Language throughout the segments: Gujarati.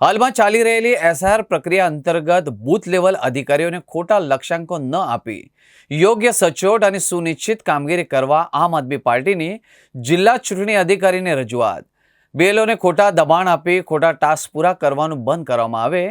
હાલમાં ચાલી રહેલી એસઆર પ્રક્રિયા અંતર્ગત બૂથ લેવલ અધિકારીઓને ખોટા લક્ષ્યાંકો ન આપી યોગ્ય સચોટ અને સુનિશ્ચિત કામગીરી કરવા આમ આદમી પાર્ટીની જિલ્લા ચૂંટણી અધિકારીને રજૂઆત. બેલોને ખોટા દબાણ આપી ખોટા ટાસ્ક પૂરા કરવાનું બંધ કરવામાં આવે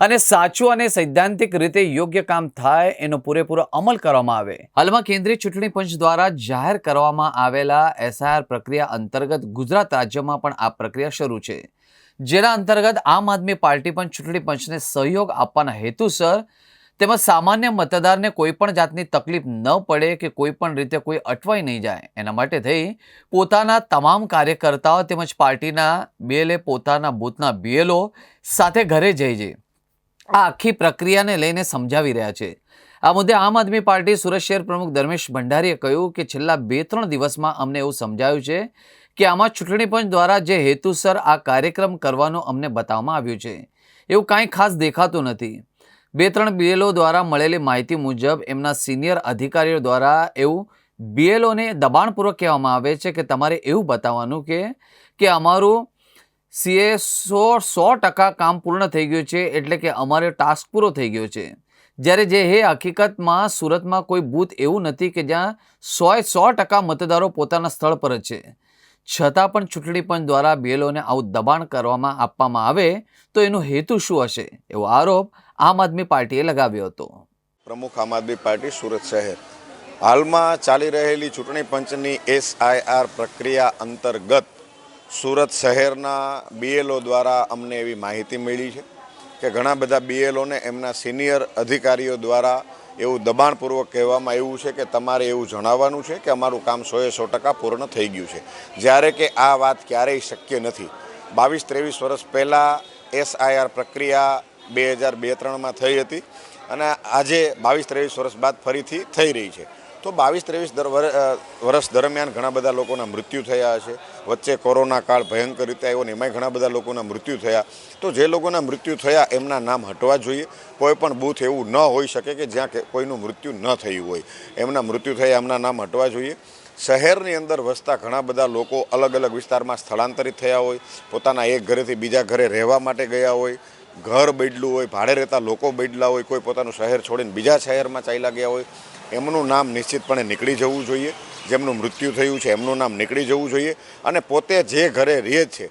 અને સાચું અને સૈદ્ધાંતિક રીતે યોગ્ય કામ થાય એનો પૂરેપૂરો અમલ કરવામાં આવે. હાલમાં કેન્દ્રીય ચૂંટણી પંચ દ્વારા જાહેર કરવામાં આવેલા એસઆઈઆર પ્રક્રિયા અંતર્ગત ગુજરાત રાજ્યમાં પણ આ પ્રક્રિયા શરૂ છે. જેના અંતર્ગત આમ આદમી પાર્ટી પણ ચૂંટણી પંચને સહયોગ આપવાના હેતુસર તેમજ સામાન્ય મતદારને કોઈ પણ જાતની તકલીફ ન પડે કે કોઈ પણ રીતે કોઈ અટવાઈ નહીં જાય. એના માટે થઈ પોતાના તમામ કાર્યકર્તાઓ તેમજ પાર્ટીના બીએલએ પોતાના બૂથના બીએલઓ સાથે ઘરે જઈ જઈ આ આખી પ્રક્રિયાને લઈને સમજાવી રહ્યા છે. આ મુદ્દે આમ આદમી પાર્ટી સુરત શહેર પ્રમુખ ધર્મેશ ભંડારીએ કહ્યું કે છેલ્લા બે ત્રણ દિવસમાં અમને એવું સમજાયું છે કે આમાં ચૂંટણી પંચ દ્વારા જે હેતુસર આ કાર્યક્રમ કરવાનું અમને બતાવવામાં આવ્યું છે. એવું કાંઈ ખાસ દેખાતું નથી. બે ત્રણ બીએલઓ દ્વારા મળેલી માહિતી મુજબ એમના સિનિયર અધિકારીઓ દ્વારા એવું બીએલઓને દબાણપૂર્વક કહેવામાં આવે છે કે તમારે એવું બતાવવાનું કે કે અમારું સીએ સો સો ટકા કામ પૂર્ણ થઈ ગયું છે એટલે કે અમારો ટાસ્ક પૂરો થઈ ગયો છે. જ્યારે જે હે, હકીકતમાં સુરતમાં કોઈ બૂથ એવું નથી કે જ્યાં સોએ સો ટકા મતદારો પોતાના સ્થળ પર જ છે. છતાં પણ ચૂંટણી પંચ દ્વારા બેલોને આવું દબાણ કરવામાં આપવામાં આવે તો એનો હેતુ શું હશે? એવો આરોપ આમ આદમી પાર્ટીએ લગાવ્યો હતો. પ્રમુખ આમ આદમી પાર્ટી સુરત શહેર. હાલમાં ચાલી રહેલી ચૂંટણી પંચની એસઆઈઆર પ્રક્રિયા અંતર્ગત સુરત શહેરના બીએલઓ દ્વારા અમને એવી માહિતી મળી છે. કે ઘણા બધા બીએલઓને એમના સિનિયર અધિકારીઓ દ્વારા એવું દબાણપૂર્વક કહેવામાં આવ્યું છે કે તમારે એવું જણાવવાનું છે કે અમારું કામ સોએ સો ટકા પૂર્ણ થઈ ગયું છે. જ્યારે કે આ વાત ક્યારેય શક્ય નથી. બાવીસ ત્રેવીસ વર્ષ પહેલાં એસઆઈઆર પ્રક્રિયા બે હજાર બે ત્રણમાં થઈ હતી અને આજે બાવીસ ત્રેવીસ વર્ષ બાદ ફરીથી થઈ રહી છે. તો બાવીસ ત્રેવીસ વર્ષ દરમિયાન ઘણા બધા લોકોના મૃત્યુ થયા છે વચ્ચે કોરોના કાળ ભયંકર રીતે આવ્યો ને એમાંય ઘણા બધા લોકોના મૃત્યુ થયા. તો જે લોકોના મૃત્યુ થયા એમના નામ હટવા જોઈએ. કોઈ પણ બૂથ એવું ન હોઈ શકે કે જ્યાં કોઈનું મૃત્યુ ન થયું હોય. એમના મૃત્યુ થયા એમના નામ હટવા જોઈએ. શહેરની અંદર વસતા ઘણા બધા લોકો અલગ અલગ વિસ્તારમાં સ્થળાંતરિત થયા હોય. પોતાના એક ઘરેથી બીજા ઘરે રહેવા માટે ગયા હોય. ઘર બદલું હોય, ભાડે રહેતા લોકો બદલા હોય, કોઈ પોતાનું શહેર છોડીને બીજા શહેરમાં ચાલ્યા ગયા હોય. એમનું નામ નિશ્ચિતપણે નીકળી જવું જોઈએ. જેમનું મૃત્યુ થયું છે, એમનું નામ નીકળી જવું જોઈએ. અને પોતે જે ઘરે રહે છે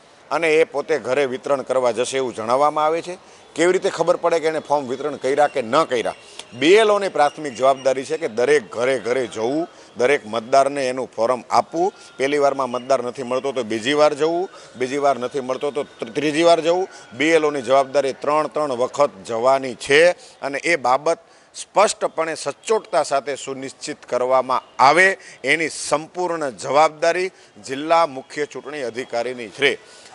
અને એ પોતે ઘરે વિતરણ કરવા જશે એવું જણાવવામાં આવે છે. કેવી રીતે ખબર પડે કે એને ફોર્મ વિતરણ કર્યા કે ન કર્યા? બીએલઓની પ્રાથમિક જવાબદારી છે કે દરેક ઘરે ઘરે જવું, દરેક મતદારને એનું ફોર્મ આપવું. પહેલી વારમાં મતદાર નથી મળતો તો બીજી વાર જવું, બીજી વાર નથી મળતો તો ત્રીજી વાર જવું. બીએલઓની જવાબદારી ત્રણ ત્રણ વખત જવાની છે અને એ બાબત સ્પષ્ટપણે સચોટતા સાથે સુનિશ્ચિત કરવામાં આવે. એની સંપૂર્ણ જવાબદારી જિલ્લા મુખ્ય ચૂંટણી અધિકારીની છે.